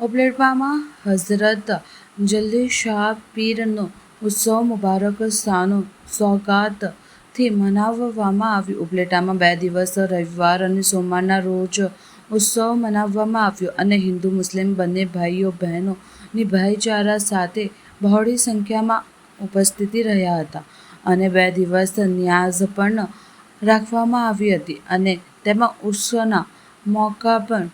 ઉપલેટામાં હઝરત જલ્દી શાહ પીરનો ઉત્સવ મુબારક સાનો સોગાતથી મનાવવામાં આવ્યો. ઉપલેટામાં બે દિવસ, રવિવાર અને સોમવારના રોજ ઉત્સવ મનાવવામાં આવ્યો અને હિન્દુ, મુસ્લિમ બંને ભાઈઓ બહેનોની ભાઈચારા સાથે બહોળી સંખ્યામાં ઉપસ્થિતિ રહ્યા હતા અને બે દિવસ ન્યાઝ પણ રાખવામાં આવી હતી અને તેમાં ઉત્સવના મોકા પણ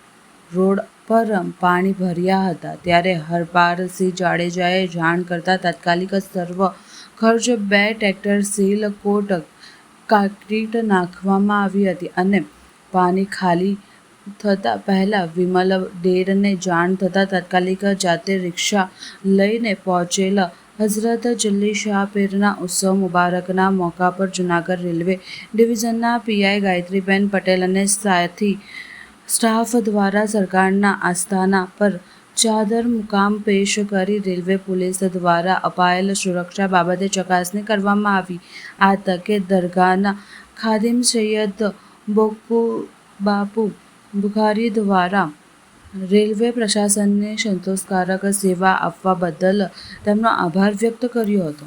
રોડ પર પાણી ભર્યા હતા. ત્યારે હરપાલસિંહ જાડેજાએ જાણ કરતાં તાત્કાલિક સર્વ ખર્ચ બે ટ્રેક્ટર સીલ કોટ કાંક્રીટ નાખવામાં આવી હતી અને પાણી ખાલી થતાં પહેલાં વિમલ ડેરને જાણ થતાં તાત્કાલિક જાતે રિક્ષા લઈને પહોંચેલા હઝરત જલ્લી શાહ પીરના ઉત્સવ મુબારકના મોકા પર જૂનાગઢ રેલવે ડિવિઝનના પીઆઈ ગાયત્રીબેન પટેલ અને સાથી સ્ટાફ દ્વારા સરકારના આસ્થાના પર ચાદર મુકામ પેશ કરી રેલવે પોલીસ દ્વારા અપાયેલ સુરક્ષા બાબતે ચકાસણી કરવામાં આવી. આ તકે દરગાહના ખાદિમ સૈયદ બોકુબાપુ બુખારી દ્વારા રેલવે પ્રશાસનને સંતોષકારક સેવા આપવા બદલ તેમનો આભાર વ્યક્ત કર્યો હતો.